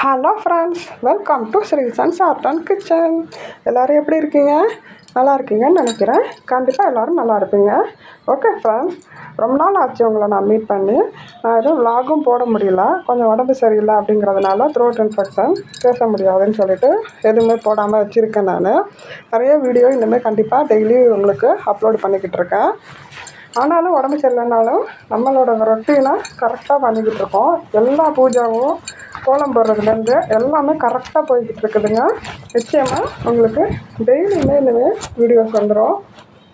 Hello friends welcome to Sri sons art and kitchen எல்லோரும் எப்படி இருக்கீங்க? நல்லா இருக்கீங்கன்னு நினைக்கிறேன். கண்டிப்பாக எல்லோரும் நல்லா இருப்பீங்க. ஓகே ஃப்ரெண்ட்ஸ் ரொம்ப நாள் ஆச்சு உங்களை நான் மீட் பண்ணி. நான் எதுவும் விலாகும் போட முடியல. கொஞ்சம் உடம்பு சரியில்லை அப்படிங்கிறதுனால த்ரோட் இன்ஃபெக்ஷன் பேச முடியாதுன்னு சொல்லிட்டு எதுவுமே போடாமல் வச்சுருக்கேன் நான். நிறைய வீடியோ இனிமேல் கண்டிப்பாக டெய்லி உங்களுக்கு அப்லோட் பண்ணிக்கிட்டு இருக்கேன். ஆனாலும் உடம்பு சரியில்லைனாலும் நம்மளோட ரொட்டீனை கரெக்டாக பண்ணிக்கிட்டு இருக்கோம். எல்லா பூஜாவும் கோலம் போடுறதுலேருந்து எல்லாமே கரெக்டாக போய்கிட்டு இருக்குதுங்க. நிச்சயமாக உங்களுக்கு டெய்லியுமே இனிமேல் வீடியோஸ் வந்துடும்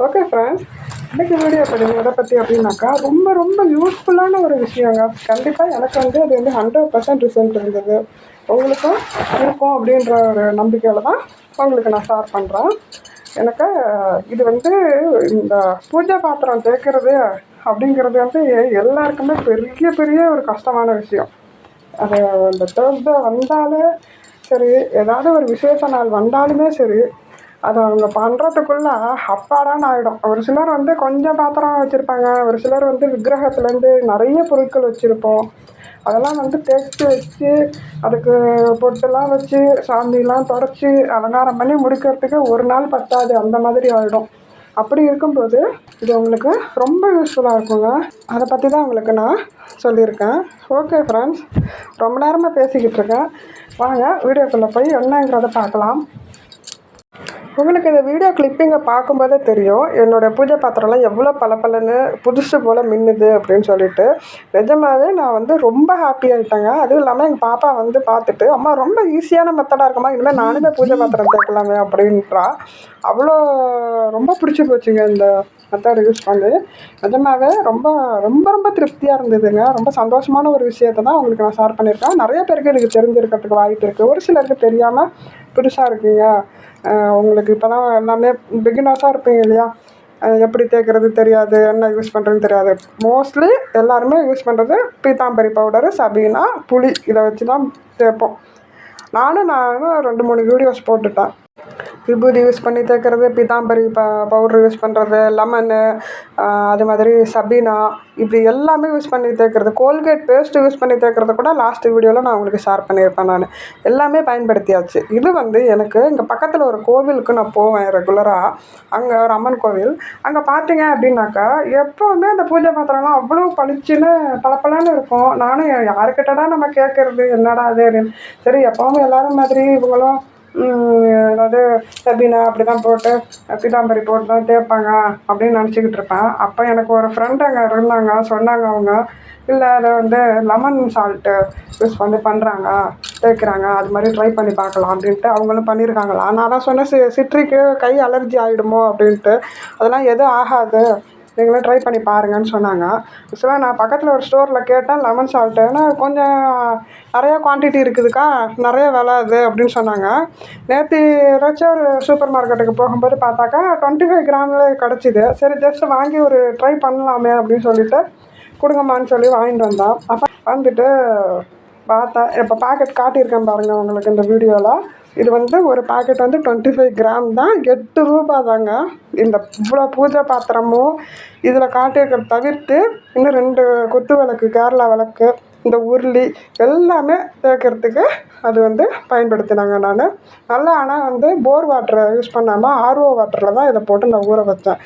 ஓகே ஃப்ரெண்ட்ஸ் இன்றைக்கி வீடியோ படிங்க எதை பற்றி அப்படின்னாக்கா ரொம்ப ரொம்ப யூஸ்ஃபுல்லான ஒரு விஷயங்க. கண்டிப்பாக எனக்கு வந்து அது வந்து ஹண்ட்ரட் பர்சன்ட் ரிசல்ட் இருந்தது. உங்களுக்கும் இருக்கும் அப்படின்ற ஒரு நம்பிக்கையில் தான் உங்களுக்கு நான் ஷேர் பண்ணுறேன் எனக்கு இது வந்து இந்த பூஜை பாத்திரம் தேய்க்கிறது அப்படிங்கிறது வந்து எல்லாருக்குமே பெரிய பெரிய ஒரு கஷ்டமான விஷயம். அது அந்த தேர்ஸ்டே வந்தாலே சரி ஏதாவது ஒரு விசேஷ நாள் வந்தாலுமே சரி அதை அவங்க பண்ணுறதுக்குள்ள அப்பாடான்னு ஆகிடும் ஒரு சிலர் வந்து கொஞ்சம் பாத்திரம் வச்சுருப்பாங்க ஒரு சிலர் வந்து விக்கிரகத்துலேருந்து நிறைய பொருட்கள் வச்சுருப்போம். அதெல்லாம் வந்து தேய்ச்சி வச்சு அதுக்கு பொட்டெல்லாம் வச்சு சாந்திலாம் தொடச்சி அலங்காரம் பண்ணி முடிக்கிறதுக்கு ஒரு நாள் பத்தாது அந்த மாதிரி ஆகிடும் அப்படி இருக்கும்போது இது உங்களுக்கு ரொம்ப யூஸ்ஃபுல்லாக இருக்குங்க. அதை பற்றி தான் உங்களுக்கு நான் சொல்லியிருக்கேன். ஓகே ஃப்ரெண்ட்ஸ் ரொம்ப நேரமாக பேசிக்கிட்டு இருக்கேன். வாங்க வீடியோக்குள்ளே போய் என்னங்கிறத பார்க்கலாம். உங்களுக்கு இந்த வீடியோ கிளிப்பிங்கை பார்க்கும்போதே தெரியும் என்னோடய பூஜை பாத்திரம்லாம் எவ்வளோ பளபளன்னு புதுசு போல் மின்னுது அப்படின்னு சொல்லிட்டு. நிஜமாகவே நான் வந்து ரொம்ப ஹாப்பி ஆகிட்டேங்க அதுவும் இல்லாமல் எங்கள் பாப்பா வந்து பார்த்துட்டு அம்மா ரொம்ப ஈஸியான மெத்தடாக இருக்குமா? இனிமேல் நானுமே பூஜை பாத்திரம் தேக்கலாமே அப்படின்றா. அவ்வளோ ரொம்ப பிடிச்சி போச்சுங்க இந்த மெத்தடை யூஸ் பண்ணி. நிஜமாவே ரொம்ப ரொம்ப ரொம்ப திருப்தியாக இருந்ததுங்க. ரொம்ப சந்தோஷமான ஒரு விஷயத்தை தான் உங்களுக்கு நான் ஷேர் பண்ணியிருக்கேன். நிறைய பேருக்கு எனக்கு தெரிஞ்சிருக்கிறதுக்கு வாய்ப்பு இருக்குது ஒரு சிலருக்கு தெரியாமல் புதுசாக இருக்குங்க. உங்களுக்கு இப்போ தான் எல்லாமே பிகினர்ஸாக இருப்பீங்க இல்லையா? எப்படி தேய்க்கிறது தெரியாது என்ன யூஸ் பண்ணுறதுன்னு தெரியாது. மோஸ்ட்லி எல்லாருமே யூஸ் பண்ணுறது பீத்தாம்பரி பவுடரு சபீனா புளி இதை வச்சு தான் தேய்ப்போம். நானும் நானும் ரெண்டு மூணு வீடியோஸ் போட்டுட்டேன். விபூதி யூஸ் பண்ணி தேய்க்கிறது பீதாம்பரி ப பவுட்ரு யூஸ் பண்ணுறது லெமனு அது மாதிரி சபீனா இப்படி எல்லாமே யூஸ் பண்ணி தேய்க்கிறது. கோல்கேட் பேஸ்ட்டு யூஸ் பண்ணி தேய்க்கிறது கூட லாஸ்ட்டு வீடியோவில் நான் உங்களுக்கு ஷேர் பண்ணியிருப்பேன் நான். எல்லாமே பயன்படுத்தியாச்சு. இது வந்து எனக்கு இங்கே பக்கத்தில் ஒரு கோவிலுக்கு நான் போவேன் ரெகுலராக அங்கே ஒரு அம்மன் கோவில். அங்கே பார்த்தீங்க அப்படின்னாக்கா எப்போவுமே அந்த பூஜை பாத்திரம்லாம் அவ்வளோ பளிச்சுன்னு பளபளன்னு இருக்கும். நானும் யாருக்கிட்டடா நம்ம கேட்குறது என்னடா அது அப்படின்னு. சரி எப்போவுமே எல்லோரும் மாதிரி இவங்களும் அதாவது சபீனா அப்படி தான் போட்டு பீதாம்பரி போட்டு தான் தேய்ப்பாங்க அப்படின்னு நினச்சிக்கிட்டு இருப்பேன். அப்போ எனக்கு ஒரு ஃப்ரெண்ட் அங்கே இருந்தாங்க சொன்னாங்க அவங்க இல்லை அதை வந்து லெமன் சால்ட்டு யூஸ் பண்ணி பண்ணுறாங்க தேய்க்கிறாங்க அது மாதிரி ட்ரை பண்ணி பார்க்கலாம் அப்படின்ட்டு அவங்களும் பண்ணியிருக்காங்களா? நான் தான் சொன்னேன் சி சிட்ரிக்கு கை அலர்ஜி ஆகிடுமோ அப்படின்ட்டு. அதெல்லாம் எதுவும் ஆகாது. நீங்களும் ட்ரை பண்ணி பாருங்கன்னு சொன்னாங்க. ஆக்சுவலாக நான் பக்கத்தில் ஒரு ஸ்டோரில் கேட்டேன் லெமன் சால்ட்டு ஆனால் கொஞ்சம் நிறையா குவான்டிட்டி இருக்குதுக்கா நிறைய விலை அது அப்படின்னு சொன்னாங்க. நேற்று ஏதாச்சும் ஒரு சூப்பர் மார்க்கெட்டுக்கு போகும்போது பார்த்தாக்கா டுவெண்ட்டி ஃபைவ் கிராமில் கிடச்சிது. சரி ஜஸ்ட் வாங்கி ஒரு ட்ரை பண்ணலாமே அப்படின்னு சொல்லிட்டு கொடுங்கம்மான்னு சொல்லி வாங்கிட்டு வந்தேன் அப்போ வந்துட்டு பார்த்தேன். இப்போ பேக்கெட் காட்டியிருக்கேன் பாருங்கள் உங்களுக்கு இந்த வீடியோவில் இது வந்து ஒரு பாக்கெட் வந்து டுவெண்ட்டி ஃபைவ் கிராம் தான். எட்டு ரூபா தாங்க. இந்த இவ்வளோ பூஜை பாத்திரமும் இதில் காட்டியிருக்கிறத தவிர்த்து இன்னும் ரெண்டு குத்து விளக்கு கேரளா விளக்கு இந்த உருளி எல்லாமே தேய்க்கிறதுக்கு அது வந்து பயன்படுத்தினாங்க நான். நல்லா ஆனால் வந்து போர் வாட்டரை யூஸ் பண்ணாமல் ஆர்ஓ வாட்டரில் தான் இதை போட்டு நான் ஊற வச்சேன்.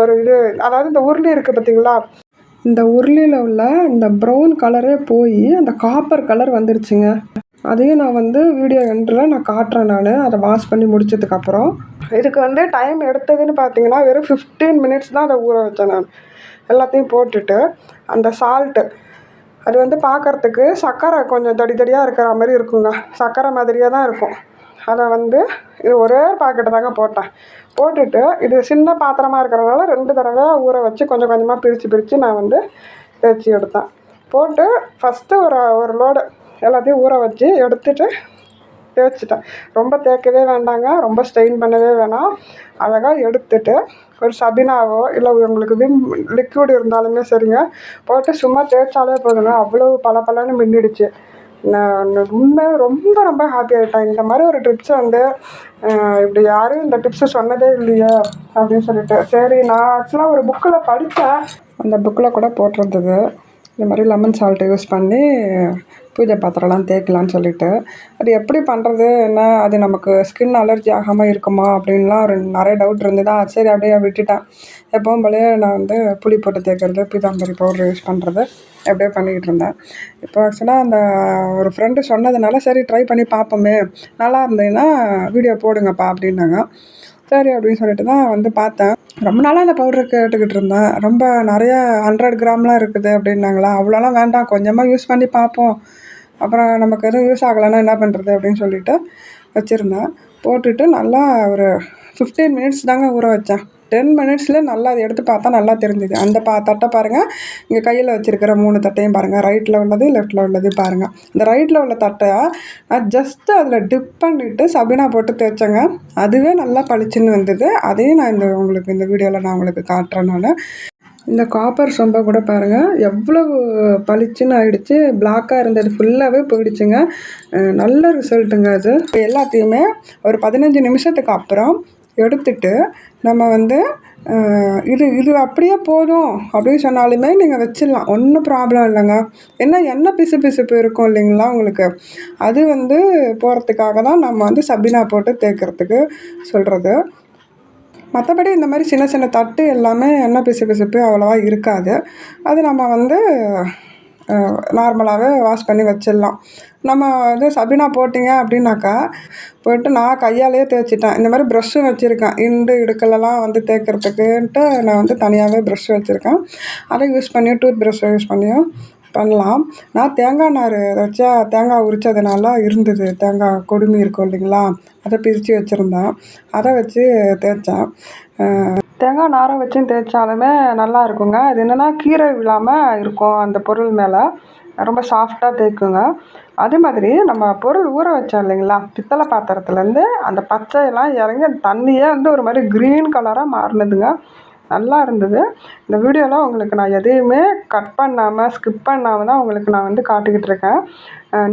ஒரு இது அதாவது இந்த உருளி இருக்குது பார்த்தீங்களா இந்த உருளியில் உள்ள இந்த ப்ரௌன் கலரே போய் அந்த காப்பர் கலர் வந்துருச்சுங்க. அதையும் நான் வந்து வீடியோ எண்டில் நான் காட்டுறேன் நான். அதை வாஷ் பண்ணி முடிச்சதுக்கப்புறம். இதுக்கு வந்து டைம் எடுத்ததுன்னு பார்த்தீங்கன்னா வெறும் ஃபிஃப்டீன் மினிட்ஸ் தான் அதை ஊற வச்சேன் நான். எல்லாத்தையும் போட்டுட்டு அந்த சால்ட்டு அது வந்து பார்க்குறதுக்கு சர்க்கரை கொஞ்சம் தடி தடியாக இருக்கிற மாதிரி இருக்குங்க. சர்க்கரை மாதிரியே தான் இருக்கும். அதை வந்து இது ஒரே பாக்கெட்டு தாங்க போட்டேன். போட்டுட்டு இது சின்ன பாத்திரமாக இருக்கிறதுனால ரெண்டு தடவை ஊற வச்சு கொஞ்சம் கொஞ்சமாக பிரித்து பிரித்து நான் வந்து தேய்ச்சி எடுத்தேன். போட்டு ஃபஸ்ட்டு ஒரு ஒரு லோடு எல்லாத்தையும் ஊற வச்சு எடுத்துட்டு தேய்ச்சிட்டேன் ரொம்ப தேய்க்கவே வேண்டாங்க ரொம்ப ஸ்ட்ரெயின் பண்ணவே வேணாம். அழகாக எடுத்துட்டு ஒரு சபினாவோ இல்லை உங்களுக்கு விம் லிக்விட் இருந்தாலுமே சரிங்க. போட்டு சும்மா தேய்ச்சாலே போதுங்க. அவ்வளோ பளபளன்னு மின்னிடுச்சு. நான் உண்மை ரொம்ப ரொம்ப ஹாப்பி ஆகிட்டேன் இந்த மாதிரி ஒரு டிப்ஸை வந்து இப்படி யாரும் இந்த டிப்ஸு சொன்னதே இல்லையே அப்படின்னு சொல்லிட்டு. சரி நான் ஆக்சுவலாக ஒரு புக்கில் படித்தேன். அந்த புக்கில் கூட போட்டிருந்தது. இந்த மாதிரி லெமன் சால்ட்டை யூஸ் பண்ணி பூஜை பாத்திரம்லாம் தேய்க்கலான்னு சொல்லிட்டு. அது எப்படி பண்ணுறது என்ன? அது நமக்கு ஸ்கின் அலர்ஜி ஆகாமல் இருக்குமா? அப்படின்லாம் ஒரு நிறைய டவுட் இருந்ததா? சரி அப்படியே விட்டுட்டேன். எப்பவும் போலயே நான் வந்து புளி போட்டு தேய்க்கிறது பீதாம்பரி பவுடர் யூஸ் பண்ணுறது அப்படியே பண்ணிக்கிட்டு இருந்தேன். இப்போ ஆக்சுவலாக அந்த ஒரு ஃப்ரெண்டு சொன்னதுனால சரி ட்ரை பண்ணி பார்ப்போமே. நல்லா இருந்ததுன்னா வீடியோ போடுங்கப்பா அப்படின்னாங்க. சரி அப்படின்னு சொல்லிட்டு தான் வந்து பார்த்தேன். ரொம்ப நாளாக அந்த பவுடர் கேட்டுக்கிட்டு இருந்தேன். ரொம்ப நிறையா ஹண்ட்ரட் கிராம்லாம் இருக்குது அப்படின்னாங்களா? அவ்வளோலாம் வேண்டாம். கொஞ்சமாக யூஸ் பண்ணி பார்ப்போம். அப்புறம் நமக்கு எதுவும் யூஸ் ஆகலைன்னா என்ன பண்ணுறது அப்படின்னு சொல்லிட்டு வச்சுருந்தேன். போட்டுட்டு நல்லா ஒரு ஃபிஃப்டீன் மினிட்ஸ் தாங்க ஊற வச்சேன். டென் மினிட்ஸில் நல்லா அதை எடுத்து பார்த்தா நல்லா தெரிஞ்சுது. அந்த பா தட்டை பாருங்கள் இங்கே கையில் வச்சுருக்கிற மூணு தட்டையும் பாருங்கள் ரைட்டில் உள்ளது லெஃப்ட்டில் உள்ளது பாருங்கள் இந்த ரைட்டில் உள்ள தட்டை நான் ஜஸ்ட்டு அதில் டிப் பண்ணிவிட்டு சபினா போட்டு தேய்ச்சேங்க. அதுவே நல்லா பளிச்சுன்னு வந்தது. அதையும் நான் இந்த உங்களுக்கு இந்த வீடியோவில் நான் உங்களுக்கு காட்டுறேன் நான். இந்த காப்பர் சொம்பை கூட பாருங்கள் எவ்வளவு பளிச்சுன்னு ஆகிடுச்சு பிளாக்காக இருந்தது. ஃபுல்லாகவே போயிடுச்சுங்க. நல்ல ரிசல்ட்டுங்க அது. இப்போ எல்லாத்தையுமே ஒரு பதினஞ்சு நிமிஷத்துக்கு அப்புறம் எடுத்துட்டு நம்ம வந்து இது இது அப்படியே போதும் அப்படின்னு சொன்னாலுமே நீங்கள் வச்சிடலாம். ஒன்றும் ப்ராப்ளம் இல்லைங்க. என்ன எண்ணெய் பிசு பிசுப்பு இருக்கும் இல்லைங்களா உங்களுக்கு? அது வந்து போகிறதுக்காக தான் நம்ம வந்து சபினா போட்டு தேய்க்கிறதுக்கு சொல்கிறது மற்றபடி இந்த மாதிரி சின்ன சின்ன தட்டு எல்லாமே எண்ணெய் பிசு பிசுப்பு அவ்வளோவா இருக்காது. அது நம்ம வந்து நார்மலாகவே வாஷ் பண்ணி வச்சிடலாம். நம்ம வந்து சபினா போட்டிங்க அப்படின்னாக்கா போயிட்டு நான் கையாலேயே தேய்ச்சிட்டேன். இந்த மாதிரி ப்ரஷ்ஷும் வச்சுருக்கேன். இண்டு இடுக்கலெல்லாம் வந்து தேய்க்கிறதுக்குன்ட்டு நான் வந்து தனியாகவே ப்ரஷ் வச்சுருக்கேன். அதை யூஸ் பண்ணியும் டூத் ப்ரஷ்ஷை யூஸ் பண்ணியும் பண்ணலாம். நான் தேங்காய் நார் வச்சா தேங்காய் உரித்ததுனால இருந்தது. தேங்காய் கொடுமி இருக்கும் இல்லைங்களா? அதை பிரித்து வச்சுருந்தேன். அதை வச்சு தேய்ச்சேன். தேங்காய் நாரை வச்சும் தேய்ச்சாலுமே நல்லா இருக்குங்க. அது என்னென்னா கீரை விழாமல் இருக்கும் அந்த பொருள் மேலே. ரொம்ப சாஃப்டாக தேய்க்குங்க. அதே மாதிரி நம்ம பொருள் ஊற வச்சோம் இல்லைங்களா? பித்தளை பாத்திரத்துலேருந்து அந்த பச்சையெல்லாம் இறங்கி அந்த தண்ணியே வந்து ஒரு மாதிரி க்ரீன் கலராக மாறினதுங்க. நல்லா இருந்தது இந்த வீடியோவில் உங்களுக்கு நான் எதையுமே கட் பண்ணாமல் ஸ்கிப் பண்ணாமல் தான் உங்களுக்கு நான் வந்து காட்டிக்கிட்டு இருக்கேன்.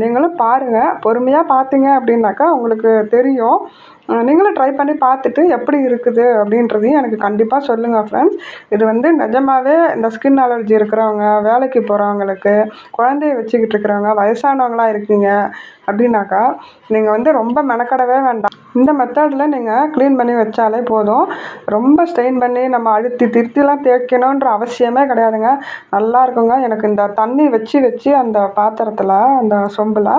நீங்களும் பாருங்கள் பொறுமையாக பார்த்தீங்க அப்படின்னாக்கா உங்களுக்கு தெரியும். நீங்களும் ட்ரை பண்ணி பார்த்துட்டு எப்படி இருக்குது அப்படின்றதையும் எனக்கு கண்டிப்பாக சொல்லுங்கள் ஃப்ரெண்ட்ஸ் இது வந்து நிஜமாவே இந்த ஸ்கின் அலர்ஜி இருக்கிறவங்க வேலைக்கு போகிறவங்களுக்கு குழந்தைய வச்சுக்கிட்டு இருக்கிறவங்க வயசானவங்களாக இருக்கீங்க அப்படின்னாக்கா நீங்கள் வந்து ரொம்ப மெனக்கடவே வேண்டாம். இந்த மெத்தடில் நீங்கள் க்ளீன் பண்ணி வச்சாலே போதும். ரொம்ப ஸ்ட்ரெயின் பண்ணி நம்ம அழுத்தி திருத்திலாம் தேய்க்கணுன்ற அவசியமே கிடையாதுங்க. நல்லா இருக்குங்க. எனக்கு இந்த தண்ணி வச்சு வச்சு அந்த பாத்திரத்தில் அந்த சொம்பில்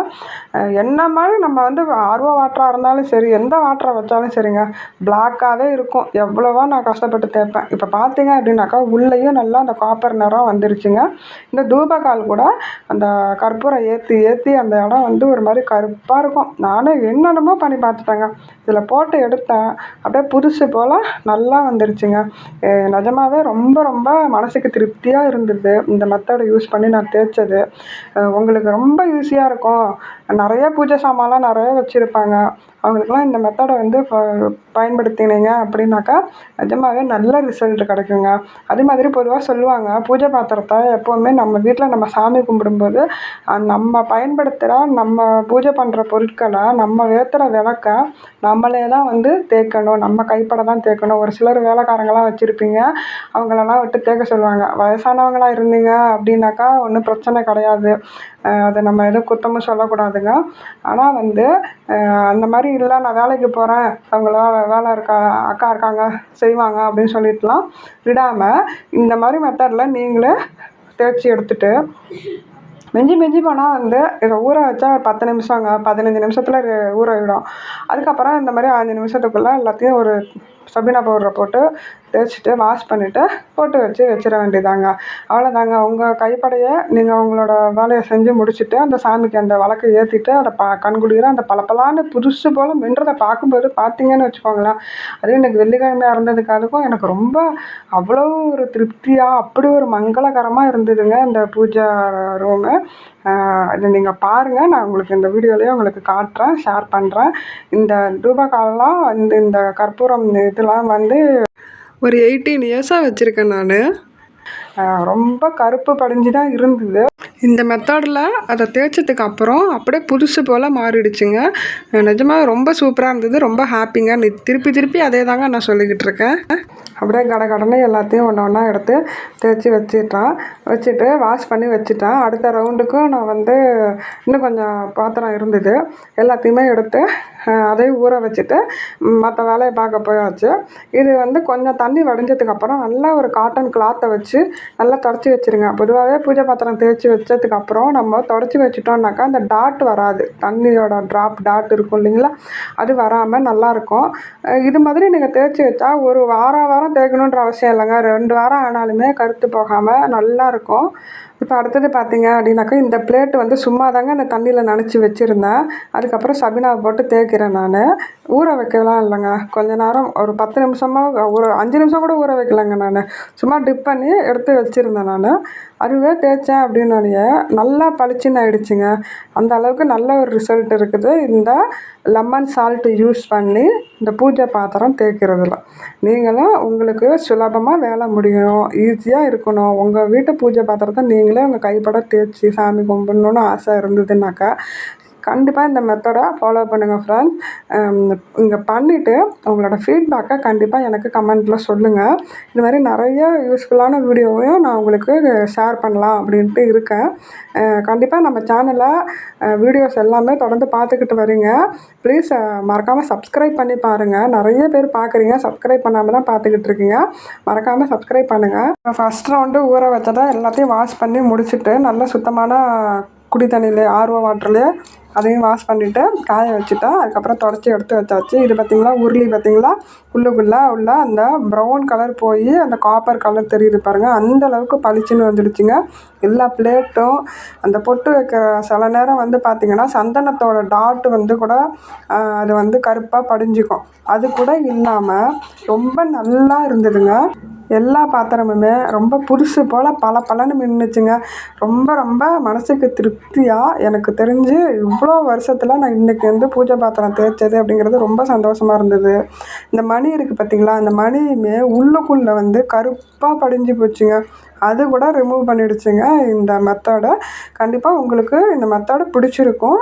என்ன மாதிரி நம்ம வந்து ஆர்வ வாட்டராக இருந்தாலும் சரி எந்த வாட்டர் வச்சாலும் சரிங்க. பிளாக்காகவே இருக்கும். எவ்வளவோ நான் கஷ்டப்பட்டு தேய்ப்பேன். இப்போ பார்த்தீங்க அப்படின்னாக்கா உள்ளேயும் நல்லா அந்த காப்பர் நிறம் வந்துருச்சுங்க. இந்த தூபகால் கூட அந்த கற்பூரம் ஏற்றி ஏற்றி அந்த இடம் வந்து ஒரு மாதிரி கருப்பாக இருக்கும். நானும் என்னென்னமோ பண்ணி பார்த்துட்டேங்க. இதில் போட்டு எடுத்தேன். அப்படியே புதுசு போல் நல்லா வந்துருச்சுங்க. நிஜமாகவே நிஜமாவே ரொம்ப ரொம்ப மனசுக்கு திருப்தியாக இருந்தது. இந்த மெத்தடை யூஸ் பண்ணி நான் தேய்ச்சது. உங்களுக்கு ரொம்ப ஈஸியாக இருக்கும். நிறைய பூஜை சாமான்லாம் நிறைய வச்சுருப்பாங்க. அவங்களுக்குலாம் இந்த மெத்தடை வந்து பயன்படுத்தினீங்க. அப்படின்னாக்கா நிஜமாவே நல்ல ரிசல்ட் கிடைக்குங்க. அதே மாதிரி பொதுவாக சொல்லுவாங்க பூஜை பாத்திரத்தை எப்போவுமே நம்ம வீட்டில் நம்ம சாமி கும்பிடும்போது நம்ம பயன்படுத்துகிற நம்ம பூஜை பண்ணுற பொருட்களை நம்ம ஏற்றுற விளக்க நம்மளே தான் வந்து தேய்க்கணும். நம்ம கைப்பட தான் தேய்க்கணும். ஒரு சிலர் வேலைக்காரங்களாம் வச்சுருப்பீங்க அவங்களெல்லாம் விட்டு தேய்க்க சொல்லுவாங்க. வயசானவங்களாக இருந்தீங்க அப்படின்னாக்கா ஒன்றும் பிரச்சனை கிடையாது. அதை நம்ம எதுவும் குத்தமும் சொல்லக்கூடாதுங்க. ஆனால் வந்து அந்த மாதிரி இல்லை நான் வேலைக்கு போகிறேன் அவங்களால வேலை இருக்கா அக்கா இருக்காங்க செய்வாங்க அப்படின்னு சொல்லிட்டுலாம் விடாமல் இந்த மாதிரி மெத்தடில் நீங்களே தேய்ச்சி எடுத்துட்டு மிஞ்சி மிஞ்சி போனால் வந்து இதை ஊற வச்சா ஒரு பத்து நிமிஷங்க பதினஞ்சு நிமிஷத்தில் ஊற விடும். அதுக்கப்புறம் இந்த மாதிரி அஞ்சு நிமிஷத்துக்குள்ளே எல்லாத்தையும் ஒரு சபீனா பவுடரை போட்டு தேய்ச்சிட்டு வாஷ் பண்ணிவிட்டு போட்டு வச்சு வச்சிட வேண்டியதாங்க. அவ்வளோதாங்க உங்கள் கைப்படையை நீங்கள் உங்களோட வேலையை செஞ்சு முடிச்சுட்டு அந்த சாமிக்கு அந்த விளக்கு ஏற்றிட்டு அதை ப கண்குளிர அந்த பளபளன்னு புதுசு போல் மின்றதை பார்க்கும்போது பார்த்தீங்கன்னு வச்சுக்கோங்களேன். அதுவும் இன்னைக்கு வெள்ளிக்கிழமையாக இருந்ததுக்காகவும் எனக்கு ரொம்ப அவ்வளோ ஒரு திருப்தியாக அப்படி ஒரு மங்களகரமாக இருந்ததுங்க இந்த பூஜா ரூமு இது நீங்கள் பாருங்கள் நான் உங்களுக்கு இந்த வீடியோலேயே உங்களுக்கு காட்டுறேன் ஷேர் பண்ணுறேன் இந்த தூபகாலெலாம் இந்த இந்த கற்பூரம் இதெல்லாம் வந்து ஒரு எயிட்டீன் இயர்ஸாக வச்சுருக்கேன் நான். ரொம்ப கருப்பு படிஞ்சு தான் இருந்தது. இந்த மெத்தடில் அதை தேய்ச்சதுக்கு அப்புறம் அப்படியே புதுசு போல் மாறிடுச்சுங்க. நிஜமாக ரொம்ப சூப்பராக இருந்தது. ரொம்ப ஹாப்பிங்க. நீ திருப்பி திருப்பி அதே தாங்க நான் சொல்லிக்கிட்டு இருக்கேன். அப்படியே கட கடனை எல்லாத்தையும் ஒன்று ஒன்றா எடுத்து தேய்ச்சி வச்சிட்டான். வச்சுட்டு வாஷ் பண்ணி வச்சுட்டேன். அடுத்த ரவுண்டுக்கும் நான் வந்து இன்னும் கொஞ்சம் பாத்திரம் இருந்தது. எல்லாத்தையுமே எடுத்து அஹ், அதையும் ஊற வச்சுட்டு மற்ற வேலையை பார்க்க போயாச்சு. இது வந்து கொஞ்சம் தண்ணி வடிஞ்சதுக்கப்புறம் நல்லா ஒரு காட்டன் கிளாத்தை வச்சு நல்லா தொடச்சி வச்சிருங்க. பொதுவாகவே பூஜை பாத்திரம் தேய்ச்சி வச்சதுக்கப்புறம் நம்ம தொடச்சி வச்சிட்டோம்னாக்கா அந்த டாட் வராது. தண்ணியோட ட்ராப் டாட் இருக்கும் இல்லைங்களா? அது வராமல் நல்லாயிருக்கும். இது மாதிரி நீங்கள் தேய்ச்சி வச்சா ஒரு வாரம் வாரம் தேய்க்கணுன்ற அவசியம் இல்லைங்க. ரெண்டு வாரம் ஆனாலுமே கருத்து போகாமல் நல்லாயிருக்கும். இப்போ அடுத்தது பார்த்தீங்க அப்படின்னாக்கா இந்த பிளேட் வந்து சும்மா தாங்க அந்த தண்ணியில் நனைச்சி வச்சுருந்தேன். அதுக்கப்புறம் சபினாவை போட்டு தேய்க்கிறேன் நான். ஊற வைக்கலாம் இல்லைங்க. கொஞ்ச நேரம் ஒரு பத்து நிமிஷமாக ஒரு அஞ்சு நிமிஷம் கூட ஊற வைக்கலங்க நான். சும்மா டிப் பண்ணி எடுத்து வச்சுருந்தேன் நான். அதுவே தேய்ச்சேன் அப்படின்னோடனே நல்லா பளிச்சுன்னு ஆயிடுச்சுங்க. அந்த அளவுக்கு நல்ல ஒரு ரிசல்ட் இருக்குது. இந்த லெமன் சால்ட் யூஸ் பண்ணி இந்த பூஜை பாத்திரம் தேய்க்கிறதுல. நீங்களும் உங்களுக்கு சுலபமாக வேலை முடியும். ஈஸியாக இருக்கணும். உங்கள் வீட்டு பூஜை பாத்திரத்தை நீங்களே உங்கள் கைப்பட தேய்ச்சி சாமி கும்பிடணுன்னு ஆசை இருந்ததுனாக்கா கண்டிப்பாக இந்த மெத்தடை ஃபாலோ பண்ணுங்கள் ஃப்ரெண்ட்ஸ் இங்கே பண்ணிவிட்டு உங்களோட ஃபீட்பேக்கை கண்டிப்பாக எனக்கு கமெண்ட்டில் சொல்லுங்கள் இது மாதிரி நிறைய யூஸ்ஃபுல்லான வீடியோவையும் நான் உங்களுக்கு ஷேர் பண்ணலாம் அப்படின்ட்டு இருக்கேன். கண்டிப்பாக நம்ம சேனலில் வீடியோஸ் எல்லாமே தொடர்ந்து பார்த்துக்கிட்டு வரீங்க ப்ளீஸ் மறக்காமல் சப்ஸ்கிரைப் பண்ணி பாருங்கள் நிறைய பேர் பார்க்குறீங்க. சப்ஸ்கிரைப் பண்ணாமல் தான் பார்த்துக்கிட்டு இருக்கீங்க. மறக்காமல் சப்ஸ்கிரைப் பண்ணுங்கள் ஃபஸ்ட் ரவுண்டு ஊற வச்சதை எல்லாத்தையும் வாஷ் பண்ணி முடிச்சுட்டு நல்ல சுத்தமான குடி தண்ணியில் ஆர்வ வாட்டர்லேயே அதையும் வாஷ் பண்ணிவிட்டு காய வச்சுட்டேன் அதுக்கப்புறம் தொடச்சி எடுத்து வச்சாச்சு. இது பார்த்திங்களா உருளி பார்த்திங்களா உள்ளுக்குள்ளே உள்ள அந்த ப்ரௌன் கலர் போய் அந்த காப்பர் கலர் தெரியுது பாருங்கள் அந்த அளவுக்கு பளிச்சுன்னு வந்துடுச்சுங்க. எல்லா பிளேட்டும் அந்த பொட்டு வைக்கிற சில நேரம் வந்து பார்த்திங்கன்னா சந்தனத்தோட டாட் வந்து கூட அது வந்து கருப்பாக படிஞ்சுக்கும். அது கூட இல்லாமல் ரொம்ப நல்லா இருந்ததுங்க. எல்லா பாத்திரமுமே ரொம்ப புதுசு போல் பல பலன்னு மின்னுச்சுங்க ரொம்ப ரொம்ப மனசுக்கு திருப்தியாக எனக்கு தெரிஞ்சு இவ்வளோ வருஷத்தில் நான் இன்றைக்கி வந்து பூஜை பாத்திரம் தேய்ச்சது அப்படிங்கிறது ரொம்ப சந்தோஷமாக இருந்தது. இந்த மணி இருக்குது பார்த்தீங்களா அந்த மணியுமே உள்ளுக்குள்ளே வந்து கருப்பாக படிஞ்சு போச்சுங்க. அது கூட ரிமூவ் பண்ணிடுச்சுங்க. இந்த மெத்தடை கண்டிப்பாக உங்களுக்கு இந்த மெத்தடு பிடிச்சிருக்கும்.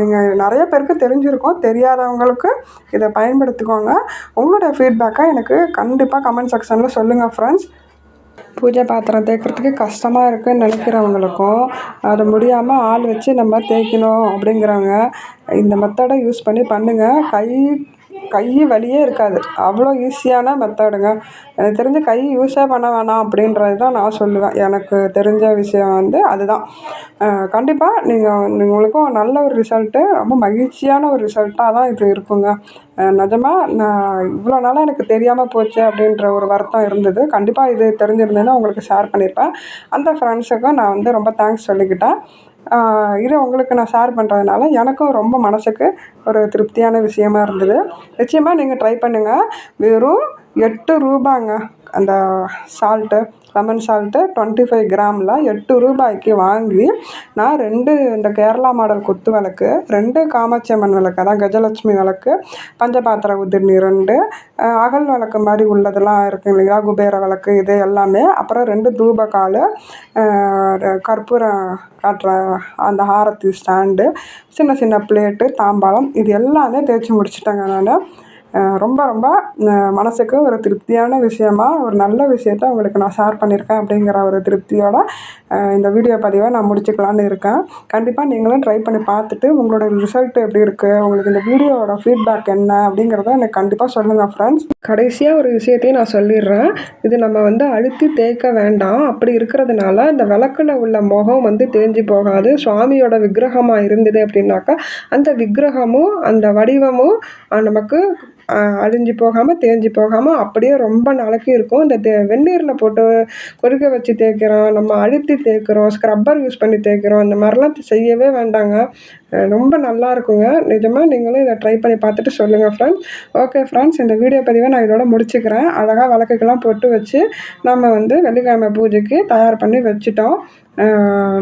நீங்கள் நிறைய பேருக்கு தெரிஞ்சிருக்கும். தெரியாதவங்களுக்கு இதை பயன்படுத்திக்கோங்க. உங்களோட ஃபீட்பேக்கை எனக்கு கண்டிப்பாக கமெண்ட் செக்ஷனில் சொல்லுங்கள் ஃப்ரெண்ட்ஸ் பூஜை பாத்திரம் தேய்க்கிறதுக்கு கஷ்டமாக இருக்குதுன்னு நினைக்கிறவங்களுக்கும் அது முடியாமல் ஆள் வச்சு நம்ம தேய்க்கணும் அப்படிங்கிறவங்க இந்த மெத்தடை யூஸ் பண்ணி பண்ணுங்கள் கை கை வலியே இருக்காது. அவ்வளோ ஈஸியான மெத்தடுங்க. எனக்கு தெரிஞ்சு கை யூஸே பண்ண வேணாம் அப்படின்றது தான் நான் சொல்லுவேன். எனக்கு தெரிஞ்ச விஷயம் வந்து அதுதான். கண்டிப்பாக நீங்கள் உங்களுக்கும் நல்ல ஒரு ரிசல்ட்டு ரொம்ப மகிழ்ச்சியான ஒரு ரிசல்ட்டாக தான் இது இருக்குங்க. நிஜமாக நான் இவ்வளோ நாளாக எனக்கு தெரியாமல் போச்சு அப்படின்ற ஒரு வருத்தம் இருந்தது. கண்டிப்பாக இது தெரிஞ்சிருந்தேன்னா உங்களுக்கு ஷேர் பண்ணியிருப்பேன் அந்த ஃப்ரெண்ட்ஸுக்கும் நான் வந்து ரொம்ப தேங்க்ஸ் சொல்லிக்கிட்டேன். இது உங்களுக்கு நான் ஷேர் பண்ணுறதுனால எனக்கும் ரொம்ப மனசுக்கு ஒரு திருப்தியான விஷயமா இருந்தது. நிச்சயமாக நீங்கள் ட்ரை பண்ணுங்கள் வெறும் எட்டு ரூபாங்க. அந்த salt lemon salt twenty five கிராமில் எட்டு ரூபாய்க்கு வாங்கி நான் ரெண்டு இந்த கேரளா மாடல் குத்து விளக்கு ரெண்டு காமாட்சி அம்மன் விளக்கு அதான் கஜலட்சுமி விளக்கு பஞ்சபாத்திர உதிர்நீ ரெண்டு அகல் விளக்கு மாதிரி உள்ளதெல்லாம் இருக்குது இல்லைங்களா குபேர விளக்கு இது எல்லாமே அப்புறம் ரெண்டு தூபக்கால் கற்பூரம் காட்டுற அந்த ஹாரத்தி ஸ்டாண்டு சின்ன சின்ன பிளேட்டு தாம்பாளம் இது எல்லாமே தேய்ச்சி முடிச்சிட்டேங்க நான். ரொம்ப ரொம்ப மனசுக்கு ஒரு திருப்தியான விஷயமா ஒரு நல்ல விஷயத்த உங்களுக்கு நான் ஷேர் பண்ணியிருக்கேன் அப்படிங்கிற ஒரு திருப்தியோட இந்த வீடியோ பதிவை நான் முடிச்சுக்கலான்னு இருக்கேன். கண்டிப்பாக நீங்களும் ட்ரை பண்ணி பார்த்துட்டு உங்களோட ரிசல்ட் எப்படி இருக்குது உங்களுக்கு இந்த வீடியோவோட ஃபீட்பேக் என்ன அப்படிங்கிறத எனக்கு கண்டிப்பாக சொல்லுங்கள் ஃப்ரெண்ட்ஸ் கடைசியாக ஒரு விஷயத்தையும் நான் சொல்லிடுறேன். இது நம்ம வந்து அழுத்தி தேய்க்க வேண்டாம். அப்படி இருக்கிறதுனால இந்த விளக்கில் உள்ள முகம் வந்து தேஞ்சு போகாது. சுவாமியோட விக்கிரகமாக இருந்தது அப்படின்னாக்கா அந்த விக்கிரகமும் அந்த வடிவமும் நமக்கு அழிஞ்சு போகாமல் தேஞ்சு போகாமல் அப்படியே ரொம்ப நாளைக்கு இருக்கும். இந்த தே வெந்நீரில் போட்டு கொதிக்க வச்சு தேய்க்கிறோம் நம்ம அழுத்தி தேய்க்கிறோம் ஸ்க்ரப்பர் யூஸ் பண்ணி தேய்க்கிறோம் இந்த மாதிரிலாம் செய்யவே வேண்டாங்க. ரொம்ப நல்லா இருக்குங்க. நிஜமாக நீங்களும் இதை ட்ரை பண்ணி பார்த்துட்டு சொல்லுங்கள் ஃப்ரெண்ட்ஸ் ஓகே ஃப்ரெண்ட்ஸ் இந்த வீடியோ பதிவை நான் இதோட முடிச்சுக்கிறேன். அழகாக விளக்குக்கெல்லாம் பொட்டு வச்சு நம்ம வந்து வெள்ளிக்கிழமை பூஜைக்கு தயார் பண்ணி வச்சுட்டோம்.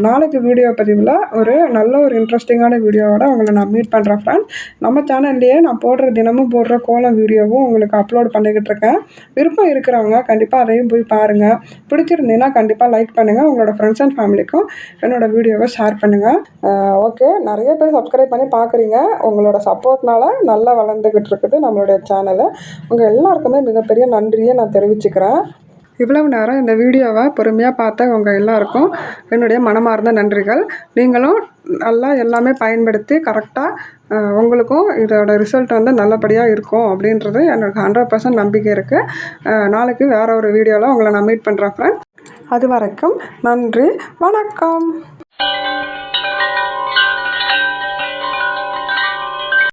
நாளைக்கு வீடியோ பதிவில் ஒரு நல்ல ஒரு இன்ட்ரெஸ்டிங்கான வீடியோவோட உங்களை நான் மீட் பண்ணுறேன் ஃப்ரெண்ட்ஸ் நம்ம சேனல்லையே நான் போடுற தினமும் போடுற கோலம் வீடியோவும் உங்களுக்கு அப்லோட் பண்ணிக்கிட்டு இருக்கேன். விருப்பம் இருக்கிறவங்க கண்டிப்பாக அதையும் போய் பாருங்கள் பிடிச்சிருந்தீங்கன்னா கண்டிப்பாக லைக் பண்ணுங்கள் உங்களோட ஃப்ரெண்ட்ஸ் அண்ட் ஃபேமிலிக்கும் என்னோடய வீடியோவை ஷேர் பண்ணுங்கள் ஓகே நிறைய பேர் சப்ஸ்கிரைப் பண்ணி பார்க்குறீங்க உங்களோட சப்போர்ட்னால நல்லா வளர்ந்துக்கிட்டு இருக்குது நம்மளுடைய சேனலை உங்கள் எல்லாருக்குமே மிகப்பெரிய நன்றியை நான் தெரிவிச்சுக்கிறேன். இவ்வளவு நேரம் இந்த வீடியோவை பொறுமையாக பார்த்த உங்கள் எல்லாருக்கும் என்னுடைய மனமார்ந்த நன்றிகள். நீங்களும் நல்லா எல்லாமே பயன்படுத்தி கரெக்டாக உங்களுக்கும் இதோட ரிசல்ட் வந்து நல்லபடியாக இருக்கும் அப்படின்றது எனக்கு ஹண்ட்ரட் பர்சன்ட் நம்பிக்கை இருக்குது நாளைக்கு வேறு ஒரு வீடியோவில் உங்களை நான் மீட் பண்ணுறேன் ஃப்ரெண்ட் அது வரைக்கும் நன்றி. வணக்கம்.